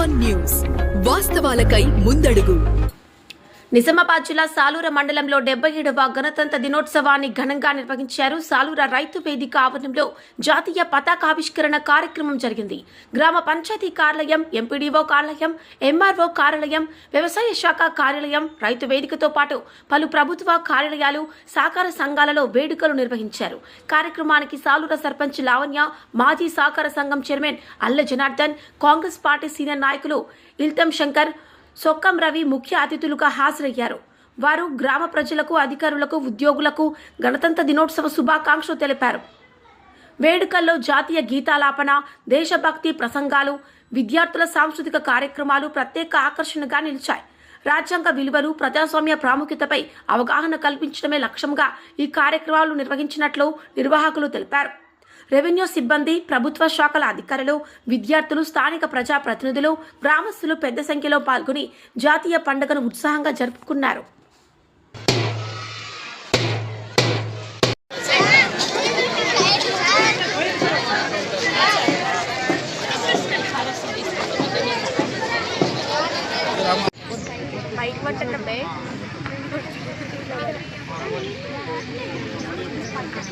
One news వాస్తవాలకై ముందడుగు. నిజామాబాద్ జిల్లా సాలూర మండలంలో డెబ్బై ఏడవ గణతంత్ర దినోత్సవాన్ని ఘనంగా నిర్వహించారు సాలూర రైతు వేదిక ఆవరణంలో జాతీయ పతాకావిష్కరణ కార్యక్రమం జరిగింది. గ్రామ పంచాయతీ కార్యాలయం ఎంపీడీఓ కార్యాలయం ఎంఆర్ఓ కార్యాలయం వ్యవసాయ శాఖ కార్యాలయం రైతు వేదికతో పాటు పలు ప్రభుత్వ కార్యాలయాలు సహకార సంఘాలలో వేడుకలు నిర్వహించారు. కార్యక్రమానికి సాలూర సర్పంచ్ లావణ్య మాజీ సహకార సంఘం చైర్మన్ అల్ల జనార్దన్ కాంగ్రెస్ పార్టీ సీనియర్ నాయకులు ఇల్తం శంకర్ సొక్కం రవి ముఖ్య అతిథులుగా హాజరయ్యారు. వారు గ్రామ ప్రజలకు అధికారులకు ఉద్యోగులకు గణతంత్ర దినోత్సవ శుభాకాంక్షలు తెలిపారు. వేడుకల్లో జాతీయ గీతాలాపన దేశభక్తి ప్రసంగాలు విద్యార్థుల సాంస్కృతిక కార్యక్రమాలు ప్రత్యేక ఆకర్షణగా నిలిచాయి. రాజ్యాంగ విలువలు ప్రజాస్వామ్య ప్రాముఖ్యతపై అవగాహన కల్పించడమే లక్ష్యంగా ఈ కార్యక్రమాలు నిర్వహించినట్లు నిర్వాహకులు తెలిపారు. రెవెన్యూ సిబ్బంది ప్రభుత్వ శాఖల అధికారులు విద్యార్థులు స్థానిక ప్రజాప్రతినిధులు గ్రామస్తులు పెద్ద సంఖ్యలో పాల్గొని జాతీయ పండుగను ఉత్సాహంగా జరుపుకున్నారు.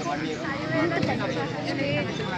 శ్రావణి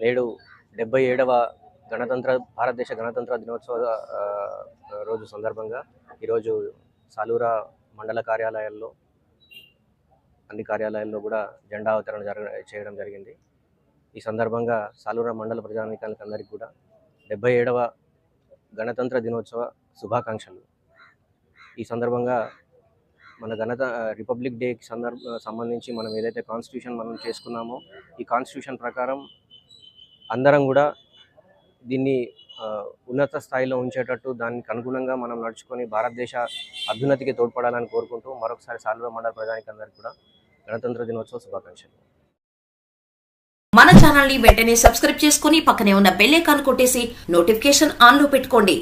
నేడు డెబ్బై ఏడవ గణతంత్ర భారతదేశ గణతంత్ర దినోత్సవ రోజు సందర్భంగా ఈరోజు సాలూరా మండల కార్యాలయాల్లో అన్ని కార్యాలయాల్లో కూడా జెండా అవతరణ జరగ చేయడం జరిగింది. ఈ సందర్భంగా సాలూరా మండల ప్రజానీకానికి అందరికీ కూడా డెబ్బై ఏడవ గణతంత్ర దినోత్సవ శుభాకాంక్షలు. ఈ సందర్భంగా మన గణత రిపబ్లిక్ డేకి సందర్భ సంబంధించి మనం ఏదైతే కాన్స్టిట్యూషన్ మనం చేసుకున్నామో ఈ కాన్స్టిట్యూషన్ ప్రకారం అందరం కూడా దీన్ని ఉన్నత స్థాయిలో ఉంచేటట్టు దానికి అనుగుణంగా మనం నడుచుకొని భారతదేశ అభ్యున్నతికి తోడ్పడాలని కోరుకుంటూ మరొకసారి సాల్వ మండల ప్రజానికి అందరికీ కూడా గణతంత్ర దినోత్సవ శుభాకాంక్షలు. మన ఛానల్ని వెంటనే సబ్స్క్రైబ్ చేసుకుని పక్కనే ఉన్న బెల్ ఐకాన్ కొట్టేసి నోటిఫికేషన్ ఆన్లో పెట్టుకోండి.